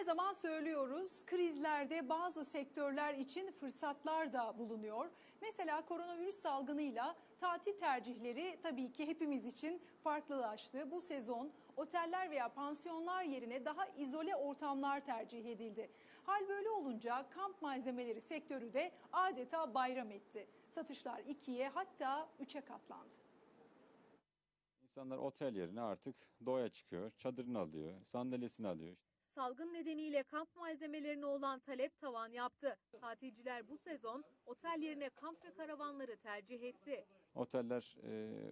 Her zaman söylüyoruz krizlerde bazı sektörler için fırsatlar da bulunuyor. Mesela koronavirüs salgınıyla tatil tercihleri tabii ki hepimiz için farklılaştı. Bu sezon oteller veya pansiyonlar yerine daha izole ortamlar tercih edildi. Hal böyle olunca kamp malzemeleri sektörü de adeta bayram etti. Satışlar ikiye hatta üçe katlandı. İnsanlar otel yerine artık doğaya çıkıyor, çadırını alıyor, sandalyesini alıyor. Salgın nedeniyle kamp malzemelerine olan talep tavan yaptı. Tatilciler bu sezon otel yerine kamp ve karavanları tercih etti. Oteller e,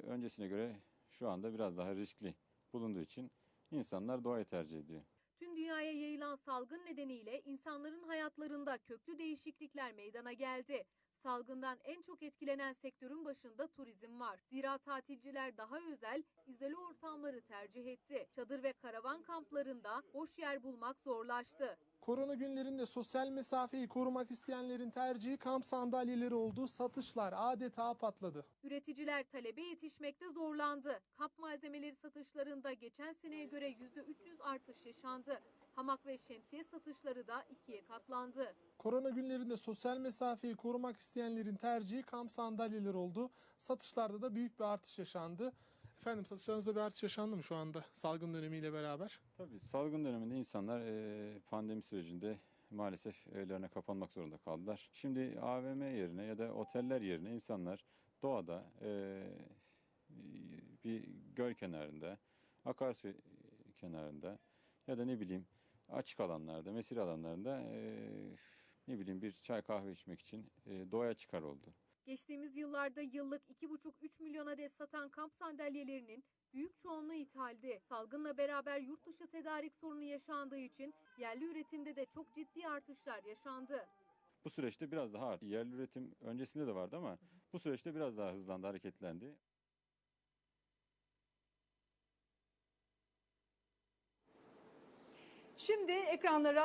öncesine göre şu anda biraz daha riskli bulunduğu için insanlar doğayı tercih ediyor. Tüm dünyaya yayılan salgın nedeniyle insanların hayatlarında köklü değişiklikler meydana geldi. Salgından en çok etkilenen sektörün başında turizm var. Zira tatilciler daha özel, izole ortamları tercih etti. Çadır ve karavan kamplarında boş yer bulmak zorlaştı. Korona günlerinde sosyal mesafeyi korumak isteyenlerin tercihi kamp sandalyeleri oldu. Satışlar adeta patladı. Üreticiler talebe yetişmekte zorlandı. Kamp malzemeleri satışlarında geçen seneye göre %300 artış yaşandı. Hamak ve şemsiye satışları da ikiye katlandı. Korona günlerinde sosyal mesafeyi korumak isteyenlerin tercihi kamp sandalyeleri oldu. Satışlarda da büyük bir artış yaşandı. Efendim satışlarınızda bir artış yaşandı mı şu anda salgın dönemiyle beraber? Tabii salgın döneminde insanlar e, pandemi sürecinde maalesef evlerine kapanmak zorunda kaldılar. Şimdi AVM yerine ya da oteller yerine insanlar doğada e, bir göl kenarında, akarsu kenarında ya da ne bileyim açık alanlarda, mesir alanlarında e, ne bileyim bir çay kahve içmek için e, doğaya çıkar oldu. Geçtiğimiz yıllarda yıllık 2,5-3 milyon adet satan kamp sandalyelerinin büyük çoğunluğu ithaldi. Salgınla beraber yurt dışı tedarik sorunu yaşandığı için yerli üretimde de çok ciddi artışlar yaşandı. Bu süreçte biraz daha arttı. Yerli üretim öncesinde de vardı ama bu süreçte biraz daha hızlandı, hareketlendi. Şimdi ekranlara